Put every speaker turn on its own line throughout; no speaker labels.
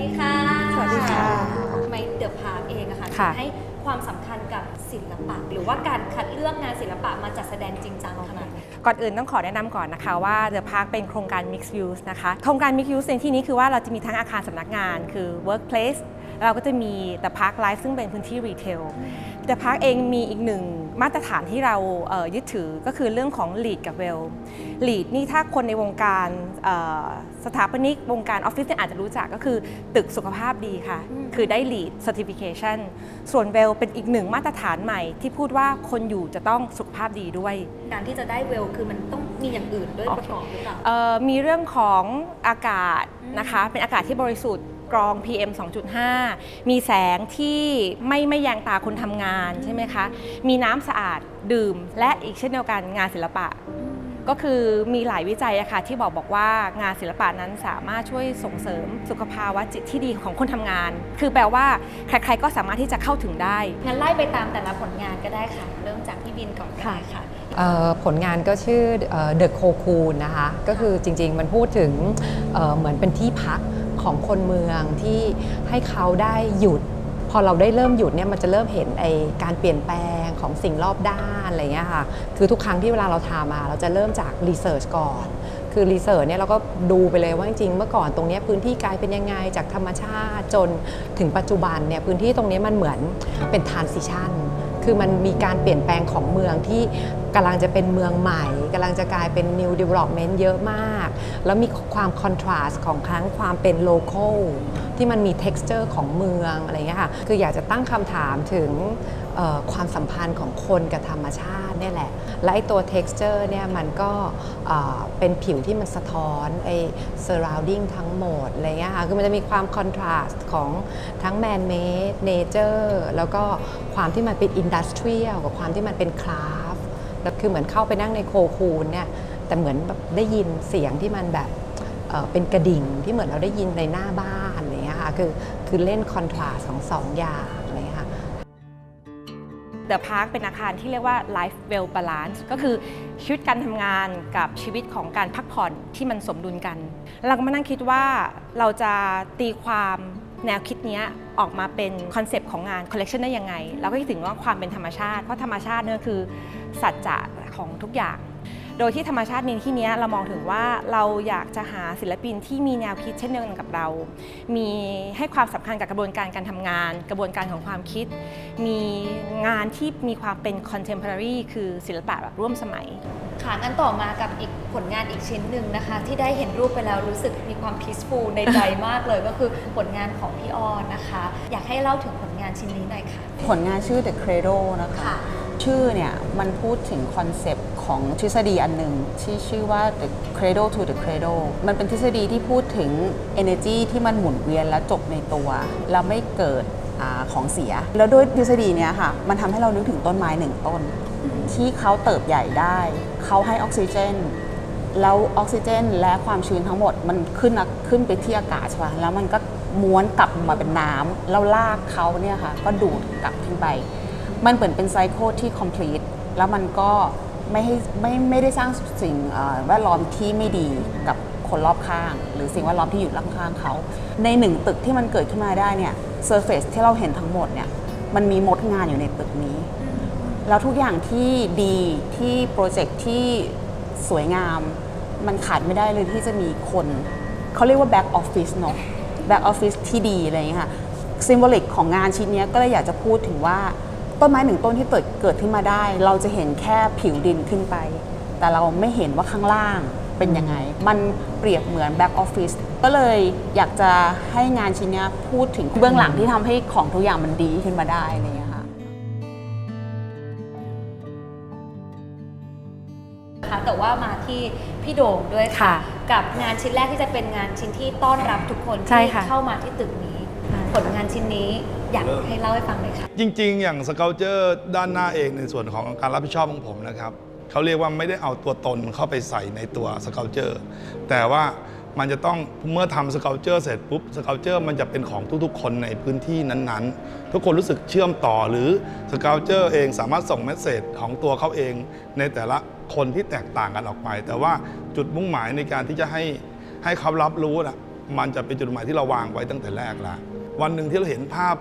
ดีค่ะ
สวัสดีค่ะ
ทำไมเดอะพาร์คเองอะค่ะ
ค่ะ
ให้ความสำคัญกับศิลปะ หรือว่าการคัดเลือกงานศิลปะมาจัดแสดงจริงจังขนาดนี้
ก่อนอื่นต้องขอแนะนำก่อนนะคะว่า The Park เป็นโครงการ Mixed Use นะคะ โครงการ Mixed Use ในที่นี้คือว่าเราจะมีทั้งอาคารสำนักงานคือ Workplace แล้วเราก็จะมี The Park Life ซึ่งเป็นพื้นที่รีเทล The Park เองมีอีกหนึ่ง มาตรฐานที่เราเอ่อยึดถือก็คือเรื่องของ Lead กับ Well Lead นี่ถ้าคนในวงการเอ่อสถาปนิกวงการออฟฟิศเนี่ยอาจจะรู้จักก็คือตึกสุขภาพดีค่ะ
อืม
คือได้ Lead Certification ส่วน Well เป็นอีกหนึ่งมาตรฐานใหม่ ที่พูดว่าคนอยู่จะต้องสุขภาพดีด้วย
การที่จะได้เวลคือมันต้องมีอย่างอื่นด้วยประกอบหรือเปล่า
เอ่อมีเรื่องของอากาศ
อืม
นะคะเป็นอากาศที่บริสุทธิ์ กรอง PM 2.5 มีแสงที่ไม่ไม่แยงตาคนทำงานใช่ไหมคะ มีน้ำสะอาดดื่ม และอีกเช่นเดียวกันงานศิลปะ ก็คือมีหลายวิจัยอะค่ะที่บอกบอกว่างานศิลปะนั้นสามารถช่วยส่งเสริมสุขภาวะจิตที่ดีของคนทำงาน คือแปลว่าใครๆก็สามารถที่จะเข้าถึงได้
งั้นไล่ไปตามแต่ละผลงานก็ได้ค่ะ เริ่มจากพี่บินก่อนก็ได้ค่ะ
เอ่อผลงานก็ชื่อเอ่อ The Cocoon นะคะ ก็คือจริงๆมันพูดถึงเอ่อเหมือนเป็นที่พัก ของคนเมืองที่ให้เขาได้หยุด พอเราได้เริ่มหยุดเนี่ยมันจะเริ่มเห็นไอการเปลี่ยนแปลงของสิ่งรอบด้านอะไรเงี้ยค่ะคือทุกครั้งที่เวลาเราทำมาเราจะเริ่มจากรีเสิร์ชก่อนคือรีเสิร์ชเนี่ยเราก็ดูไปเลยว่าจริงๆเมื่อก่อนตรงนี้พื้นที่กลายเป็นยังไงจากธรรมชาติจนถึงปัจจุบันเนี่ยพื้นที่ตรงนี้มันเหมือนเป็นทานซิชันคือมันมีการเปลี่ยนแปลงของเมืองที่ กำลังจะเป็นเมืองใหม่กำลังจะกลายเป็น new development เยอะมาก แล้วมีความ contrast ของครั้งความเป็น local ที่มันมี texture ของเมืองอะไรเงี้ยค่ะคืออยากจะตั้งคำถามถึงความสัมพันธ์ของคนกับธรรมชาติเนี่ยแหละ และไอ้ตัว texture เนี่ยมันก็เอ่อเป็นผิวที่มันสะท้อนไอ้ surrounding ทั้งหมดอะไรเงี้ยค่ะ คือมันจะมีความ contrast ของทั้ง man made nature แล้วก็ความที่มันเป็น industrial กับความที่มันเป็น craft แล้วคือเหมือนเข้าไปนั่งในโคคูนเนี่ยแต่เหมือนแบบได้ยินเสียงที่มันแบบเเป็นกระดิ่งที่เหมือนเราได้ยินในหน้าบ้านอะไรเงี้ยค่ะคือคือเล่นคอนทราสของสองอย่างอะไรเงี้ยค่ะ
The Park เป็นอาคารที่เรียกว่า Life Well Balance ก็คือชีวิตการทำงานกับชีวิตของการพักผ่อนที่มันสมดุลกัน เราก็มานั่งคิดว่าเราจะตีความแนวคิดเนี้ยออกมาเป็นคอนเซปต์ของงาน collection ได้ยังไง เราก็คิดถึงว่าความเป็นธรรมชาติ เพราะธรรมชาติเนี่ยคือ สัจจะของทุกอย่าง โดยที่ธรรมชาติในที่เนี้ยเรามองถึงว่าเราอยากจะหาศิลปินที่มีแนวคิดเช่นเดียวกันกับเรา มีให้ความสำคัญกับกระบวนการการทำงาน กระบวนการของความคิด มีงานที่มีความเป็น contemporary คือศิลปะแบบร่วมสมัย
ค่ะงั้นต่อมากับอีกผลงานอีกชิ้นหนึ่งนะคะ ที่ได้เห็นรูปไปแล้วรู้สึกมีความ peaceful ในใจมากเลยก็คือผลงานของพี่ออนนะคะ อยากให้เล่าถึงผลงานชิ้นนี้หน่อยค่ะ
ผลงานชื่อ The Cradle นะคะ
ค่ะ
ชื่อเนี่ยมันพูดถึงคอนเซปต์ของทฤษฎีอันหนึ่งที่ชื่อว่า The Cradle to the Cradle มันเป็นทฤษฎีที่พูดถึง energy ที่มันหมุนเวียนและจบในตัว แล้วไม่เกิดอาของเสีย แล้วด้วยทฤษฎีเนี้ยค่ะ มันทำให้เรานึกถึงต้นไม้หนึ่งต้น ที่เขาเติบใหญ่ได้ เขาให้ออกซิเจนแล้วออกซิเจนและความชื้นทั้งหมดมันขึ้นนะขึ้นไปที่อากาศใช่ปะแล้วมันก็ม้วนกลับมาเป็นน้ำแล้วลากเขาเนี่ยค่ะก็ดูดกลับขึ้นไป มันเหมือนเป็นไซโคที่ complete แล้วมันก็ไม่ให้ไม่ไม่ได้สร้างสิ่งแวดล้อมที่ไม่ดีกับคนรอบข้าง หรือสิ่งแวดล้อมที่อยู่รอบข้างเขา ในหนึ่งตึกที่มันเกิดขึ้นมาได้เนี่ยเซอร์เฟซที่เราเห็นทั้งหมดเนี่ยมันมีมดงานอยู่ในตึกนี้ แล้วทุกอย่างที่ดีที่โปรเจกต์ที่สวยงาม มันขาดไม่ได้เลยที่จะมีคน เขาเรียกว่าแบ็กออฟฟิศเนาะแบ็กออฟฟิศที่ดีอะไรอย่างเงี้ยค่ะซิมโบลิกของงานชิ้นนี้ก็เลยอยากจะพูดถึงว่า ต้นไม้หนึ่งต้นที่เกิดเกิดขึ้นมาได้ เราจะเห็นแค่ผิวดินขึ้นไป แต่เราไม่เห็นว่าข้างล่างเป็นยังไง มันเปรียบเหมือนแบ็กออฟฟิศก็เลยอยากจะให้งานชิ้นเนี้ยพูดถึงเบื้องหลังที่ทำให้ของทุกอย่างมันดีขึ้นมาได้อะไรอย่างเงี้ยค่ะ
ค่ะแต่ว่ามาที่พี่โด่งด้วยค่ะ
ค่ะ
กับงานชิ้นแรกที่จะเป็นงานชิ้นที่ต้อนรับทุกคน
ใช่
ที่
ค่ะ
เข้ามาที่ตึกนี้ ผลงานชิ้นนี้ อยากให้เล่าให้ฟังหน่อยค่ะ
จริง ๆ อย่างสเกลเจอร์ด้านหน้าเองในส่วนของการรับผิดชอบของผมนะครับเขาเรียกว่าไม่ได้เอาตัวตนเข้าไปใส่ในตัวสเกลเจอร์แต่ว่ามันจะต้องเมื่อทำสเกลเจอร์เสร็จปุ๊บสเกลเจอร์มันจะเป็นของทุกๆ คนในพื้นที่นั้นๆ ทุกคนรู้สึกเชื่อมต่อหรือสเกลเจอร์เองสามารถส่งเมสเซจของตัวเขาเอง ในแต่ละคนที่แตกต่างกันออกไป แต่ว่าจุดมุ่งหมายในการที่จะให้ให้เขารับรู้นะมันจะเป็นจุดหมายที่เราวางไว้ตั้งแต่แรกล้ววันหนึ่งที่เราเห็นภาพ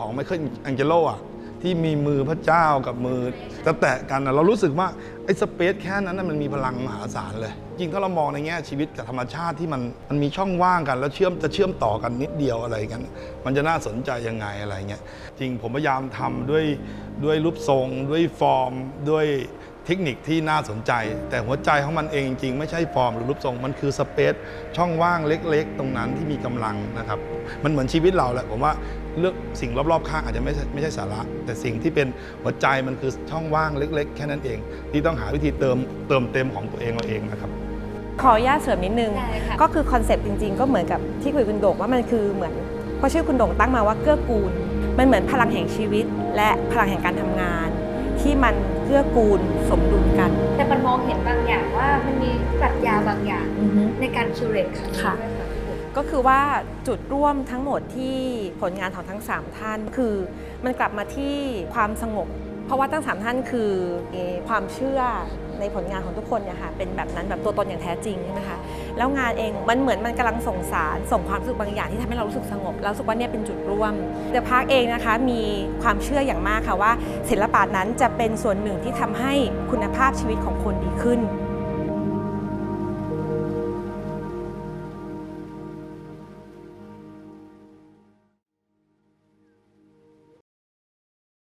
ของไมเคิลแองเจโลอะที่มีมือพระเจ้ากับมือจะแตะกันเรารู้สึกว่าไอ้สเปซแค่นั้นมันมีพลังมหาศาลเลย จริงถ้าเรามองในแง่ชีวิตกับธรรมชาติที่มันมันมีช่องว่างกัน แล้วเชื่อมจะเชื่อมต่อกันนิดเดียวอะไรกัน มันจะน่าสนใจยังไงอะไรเงี้ยจริงผมพยายามทำด้วยด้วยรูปทรง ด้วยฟอร์มด้วย เทคนิคที่น่าสนใจ แต่หัวใจของมันเองจริงๆ ไม่ใช่ฟอร์มหรือรูปทรง มันคือสเปซช่องว่างเล็กๆ ตรงนั้นที่มีกำลังนะครับ มันเหมือนชีวิตเราแหละผมว่าเลือกสิ่งรอบๆข้างอาจจะไม่ใช่ไม่ใช่สาระ แต่สิ่งที่เป็นหัวใจมันคือช่องว่างเล็ก ๆ แค่นั้นเอง ที่ต้องหาวิธีเติมเติมเต็มของตัวเองเราเองนะครับ
ขออนุญาตเสริมนิดนึง
ได้ค่ะ
ก็คือคอนเซปต์จริง ๆ ก็เหมือนกับที่คุยกับคุณโด่งว่ามันคือเหมือนเพราะชื่อคุณโด่งตั้งมาว่าเกื้อกูล มันเหมือนพลังแห่งชีวิต และพลังแห่งการทำงาน ที่มันเกื้อกูลสมดุลกัน
แต่มันมองเห็นบางอย่างว่ามันมีปรัชญาบางอย่างในการคิวเรตครั้งนี้
ค่ะ
ด้วยค่ะพี่บุ๋ม
ก็คือว่าจุดร่วมทั้งหมดที่ผลงานของทั้ง 3 ท่าน คือมันกลับมาที่ความสงบ เพราะว่าทั้งสามท่านคือความเชื่อในผลงานของทุกคนเนี่ยค่ะเป็นแบบนั้นแบบตัวตนอย่างแท้จริงใช่ไหมคะแล้วงานเองมันเหมือนมันกำลังส่งสารส่งความรู้สึกบางอย่างที่ทำให้เรารู้สึกสงบแล้วรู้สึกว่าเนี่ยเป็นจุดร่วมเดอะพาร์คเองนะคะมีความเชื่ออย่างมากค่ะว่าศิลปะนั้นจะเป็นส่วนหนึ่งที่ทำให้คุณภาพชีวิตของคนดีขึ้น